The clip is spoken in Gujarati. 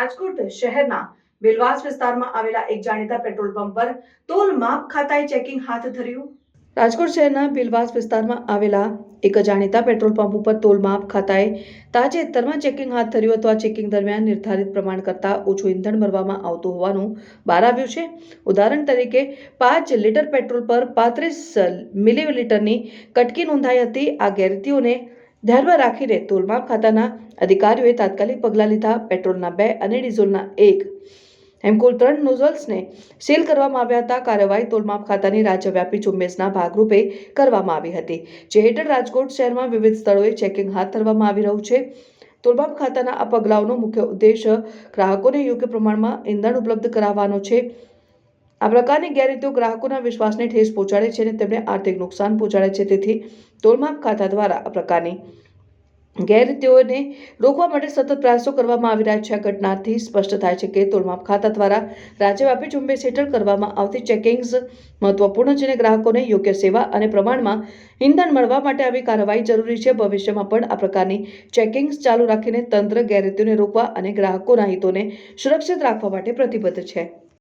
રાજકોટ શહેરના બિલવાસ વિસ્તારમાં આવેલા એક જાણીતા પેટ્રોલ પંપ પર તોલ માપ ખાતાએ ચેકિંગ હાથ ધર્યું. રાજકોટ શહેરના બિલવાસ વિસ્તારમાં આવેલા એક જાણીતા પેટ્રોલ પંપ ઉપર તોલ માપ ખાતાએ તાજેતરમાં ચેકિંગ હાથ ધર્યું હતું. આ ચેકિંગ દરમિયાન નિર્ધારિત પ્રમાણ કરતાં ઓછું ઇંધણ ભરવામાં આવતું હોવાનું બહાર આવ્યું છે. ઉદાહરણ તરીકે, પાંચ લીટર પેટ્રોલ પર પાંત્રીસ મિલીલીટરની કટકી નોંધાઈ હતી. આ ગેરરીતિઓને ધ્યાનમાં રાખીને તોલમાપ ખાતાના અધિકારીઓએ તાત્કાલિક પગલાં લીધા. પેટ્રોલના બે અને ડીઝલના એક. એમ કુલ ત્રણ નોઝલ્સને સીલ કરવામાં આવ્યા હતા. કાર્યવાહી તોલમાપ ખાતાની રાજ્યવ્યાપી ઝુંબેશના ભાગરૂપે કરવામાં આવી હતી, જે હેઠળ રાજકોટ શહેરમાં વિવિધ સ્થળોએ ચેકિંગ હાથ ધરવામાં આવી રહ્યું છે. તોલમાપ ખાતાના આ પગલાઓનો મુખ્ય ઉદ્દેશ ગ્રાહકોને યોગ્ય પ્રમાણમાં ઈંધણ ઉપલબ્ધ કરાવવાનો છે. આ પ્રકારની ગેરરીતિઓ ગ્રાહકોના વિશ્વાસને ઠેસ પહોંચાડે છે અને તેમને આર્થિક નુકસાન પહોંચાડે છે. તેથી તોલમાપ ખાતા દ્વારા આ પ્રકારની ગેરરીતિઓને રોકવા માટે સતત પ્રયાસો કરવામાં આવી રહ્યા છે. આ ઘટનાથી સ્પષ્ટ થાય છે કે તોલમાપ ખાતા દ્વારા રાજ્યવ્યાપી ઝુંબેશ હેઠળ કરવામાં આવતી ચેકિંગ્સ મહત્વપૂર્ણ છે અને ગ્રાહકોને યોગ્ય સેવા અને પ્રમાણમાં ઈંધણ મળવા માટે આવી કાર્યવાહી જરૂરી છે. ભવિષ્યમાં પણ આ પ્રકારની ચેકિંગ્સ ચાલુ રાખીને તંત્ર ગેરરીતિઓને રોકવા અને ગ્રાહકોના હિતોને સુરક્ષિત રાખવા માટે પ્રતિબદ્ધ છે.